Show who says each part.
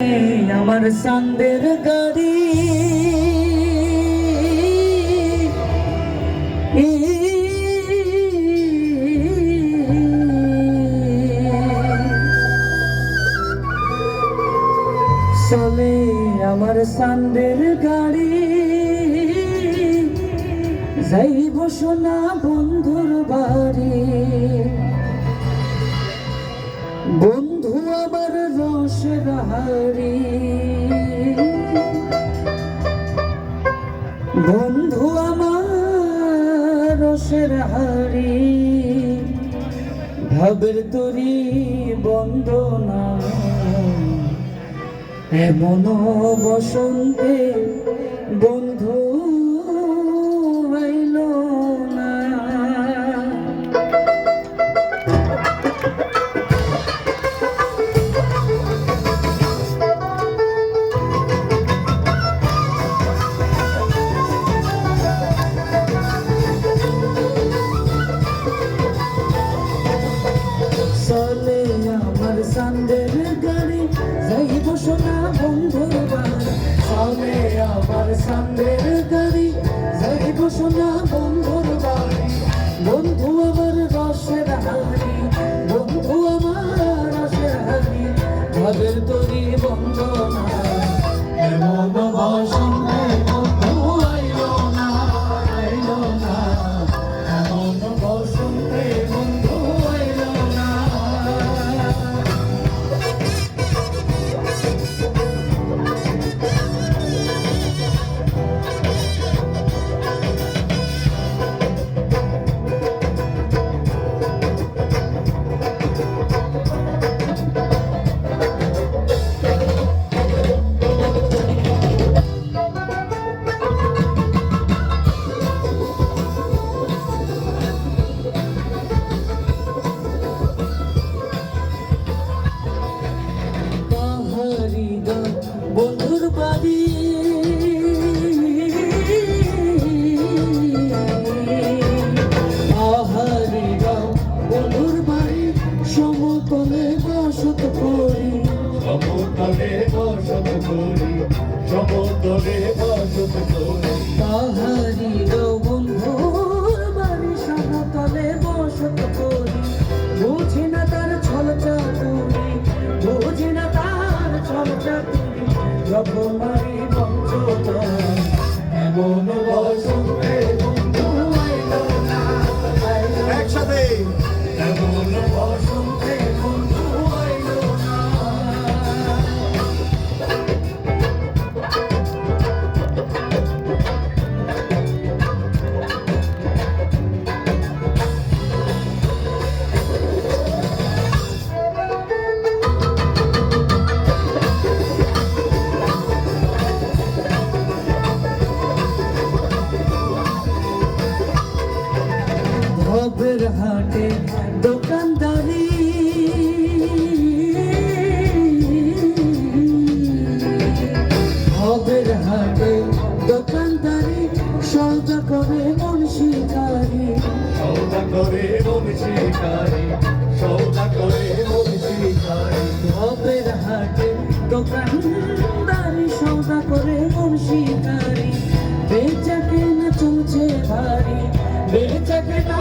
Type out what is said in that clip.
Speaker 1: আমার সান্দের গাড়ি। চলে আমার সান্দের গাড়ি। যাইব সোনা বন্ধুর বাড়ি। হাড়ি ভাবের তরি বন্দনা। এমন বসন্তে বন্ধু চলে আমার সান্দের গাড়ি যাইব সোনা বন্ধুর বাড়ি চলে আমার সান্দের গাড়ি যাইব সোনা সমতলে বসত করি।
Speaker 2: সমতলে বসত করি সমতলে বসত করি।
Speaker 1: পাহাড়ি রকমারি বঞ্চনা
Speaker 2: এমন বসন্তে বন্ধু।
Speaker 1: একসাথে
Speaker 2: এমন বসন্তে
Speaker 1: ভবের হাটে দোকানদারি। ভবের হাটে দোকানদারি সৌদা করে মন শিকারি।
Speaker 2: সৌদা করে মন শিকারি সৌদা করে মন শিকারি।
Speaker 1: ভবের হাটে দোকানদারি সৌদা করে মন শিকারি। বেচা কেনা চলছে ভারী বেচা কেনা